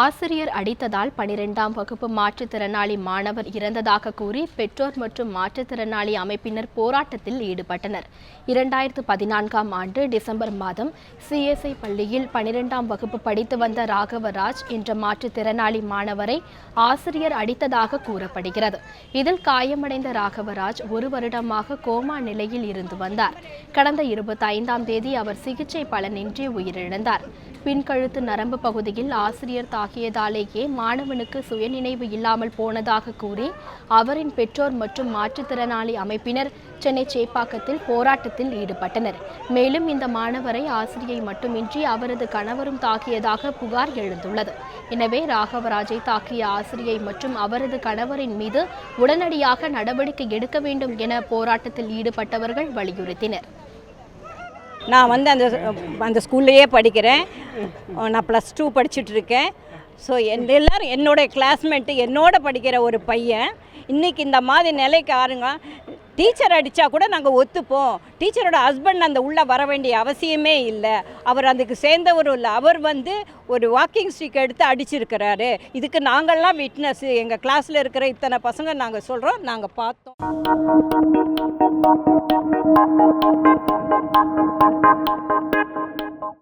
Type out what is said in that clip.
ஆசிரியர் அடித்ததால் பனிரெண்டாம் வகுப்பு மாற்றுத்திறனாளி மாணவர் இறந்ததாக கூறி பெற்றோர் மற்றும் மாற்றுத்திறனாளி அமைப்பினர் போராட்டத்தில் ஈடுபட்டனர். இரண்டாயிரத்து பதினான்காம் ஆண்டு டிசம்பர் மாதம் சிஎஸ்ஐ பள்ளியில் பனிரெண்டாம் வகுப்பு படித்து வந்த ராகவராஜ் என்ற மாற்றுத்திறனாளி மாணவரை ஆசிரியர் அடித்ததாக கூறப்படுகிறது. இதில் காயமடைந்த ராகவராஜ் ஒரு வருடமாக கோமா நிலையில் இருந்து வந்தார். கடந்த இருபத்தி ஐந்தாம் தேதி அவர் சிகிச்சை பலனின்றி உயிரிழந்தார். பின்கழுத்து நரம்பு பகுதியில் ஆசிரியர் ஆகியதாலேயே மாணவனுக்கு சுயநினைவு இல்லாமல் போனதாக கூறி அவரின் பெற்றோர் மற்றும் மாற்றுத்திறனாளி அமைப்பினர் சென்னை சேப்பாக்கத்தில் போராட்டத்தில் ஈடுபட்டனர். மேலும் இந்த மாணவரை ஆசிரியை மட்டுமின்றி அவரது கணவரும் தாக்கியதாக புகார் எழுந்துள்ளது. எனவே ராகவராஜை தாக்கிய ஆசிரியை மற்றும் அவரது கணவரின் மீது உடனடியாக நடவடிக்கை எடுக்க வேண்டும் என போராட்டத்தில் ஈடுபட்டவர்கள் வலியுறுத்தினர். நான் வந்து அந்த அந்த ஸ்கூல்லையே படிக்கிறேன். நான் ப்ளஸ் டூ படிச்சுட்டு இருக்கேன் ஸோ என் எல்லோரும் என்னோட கிளாஸ்மேட்டு என்னோட படிக்கிற ஒரு பையன். இன்றைக்கி இந்த மாதிரி நிலைக்கு ஆறுங்க. டீச்சர் அடித்தா கூட நாங்கள் ஒத்துப்போம். டீச்சரோட ஹஸ்பண்ட் அந்த உள்ளே வர வேண்டிய அவசியமே இல்லை. அவர் அதுக்கு சேர்ந்தவரும் இல்லை. அவர் வந்து ஒரு வாக்கிங் ஸ்டிக் எடுத்து அடிச்சிருக்கிறாரு. இதுக்கு நாங்கள்லாம் விட்னஸ் எங்கள் கிளாஸில் இருக்கிற இத்தனை பசங்க நாங்கள் சொல்கிறோம் நாங்கள் பார்த்தோம்.